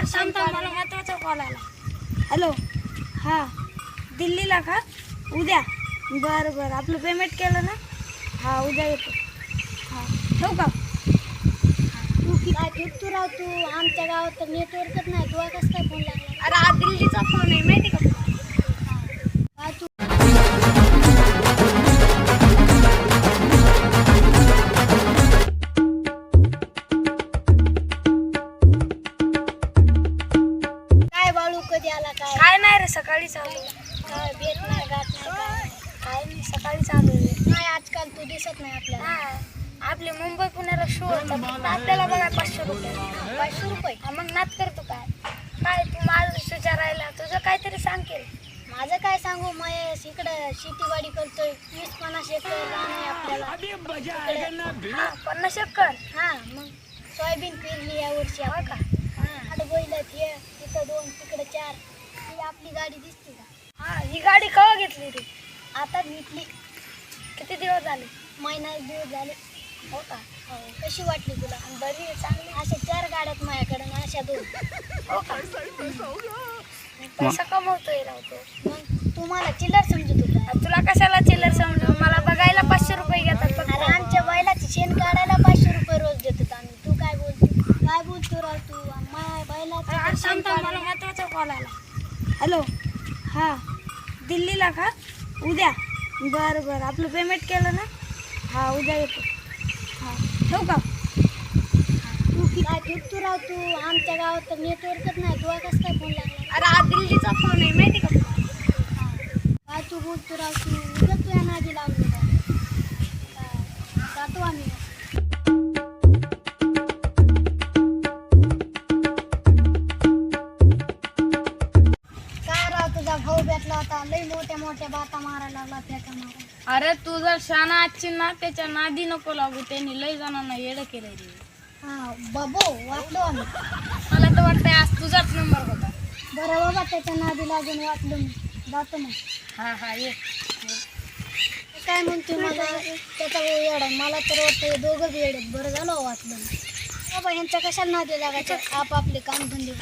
अरे शांत मला महत्त्वाचा कॉल आला हॅलो हां. दिल्लीला का? उद्या. बरं बरं. आपलं पेमेंट केलं ना? हां उद्या येतो. हां. ठेवू का? तू की काय फिरतो राव तू? आमच्या गावात तर नेटवर्कच नाही. तुला कसं काय फोन लागला अरे हा दिल्लीचा फोन आहे माहिती का? सकाळी चालू काय भेट नाही गाठ नाही काय? काय नाही सकाळी चालू आहे. नाही आजकाल तू दिसत नाही आपल्याला. हा आपले मुंबई पुण्याला शो होता फक्त आपल्याला बघा पाचशे रुपये. पाचशे रुपये? हा, मग नाच करतो काय? काय तू माझं विचारायला तुझं काहीतरी सांगेल माझं काय सांगू? महेश इकडं शेतीवाडी करतोय. वीस पन्नास एकर रान आहे आपल्याला. इकडं. हा पन्नास एकर? हा मग सोयाबीन पेरली या वर्षी हो का? आपली गाडी दिसते का? हा ही गाडी केव्हा घेतली रे? आता घेतली. किती दिवस झाले? महिना एक दिवस झाले. हो का? हो कशी वाटली तुला? आणि बरी आहे चांगली? अशा चार गाड्यात माझ्याकडे आणि अशा दोन. हो का? पैसा कमवतोय राहतो मग तुम्हाला चिल्लर समजत होता तुला कशाला चिल्लर समजू? मला बघायला पाचशे रुपये घेतात फक्त. अरे आमच्या बैलाची शेण काढायला पाचशे रुपये रोज देत होतो आम्ही. तू काय बोलतो? काय बोलतो राव तू? बैलाचं अरे शेण शांत मला काढायला- महत्त्वाचा कॉल आला हॅलो. हां. दिल्लीला का? उद्या. बरं बरं. आपलं पेमेंट केलं ना? हां उद्या येतो. हां. ठेवू का? तू काय फिरतो राव तू? आमच्या गावात तर नेटवर्कच नाही. तुला कसं काय फोन लागला अरे हा दिल्लीचा फोन आहे माहिती का? भाऊ भेटला होता. लई मोठ्या मोठ्या बाता मारायला लागला फेका मारा अरे तू जर शाना आजची ना त्याच्या नादी नको लागू. त्यांनी लय जणांना येडं केलंय रे. हा बाबो वाटलो. आम्ही मला तर वाटतंय आज तुझाच नंबर होता. बरं बाबा त्याच्या नादी लागून वाटलो. मी जातो मग. हा हा ये. काय म्हणते मला? त्याचा भाऊ येडा मला तर वाटतं दोघं बी येडत बरं झालं वाटलं. बाबा यांच्या कशाला नादी लागायचं आपापले काम धंदे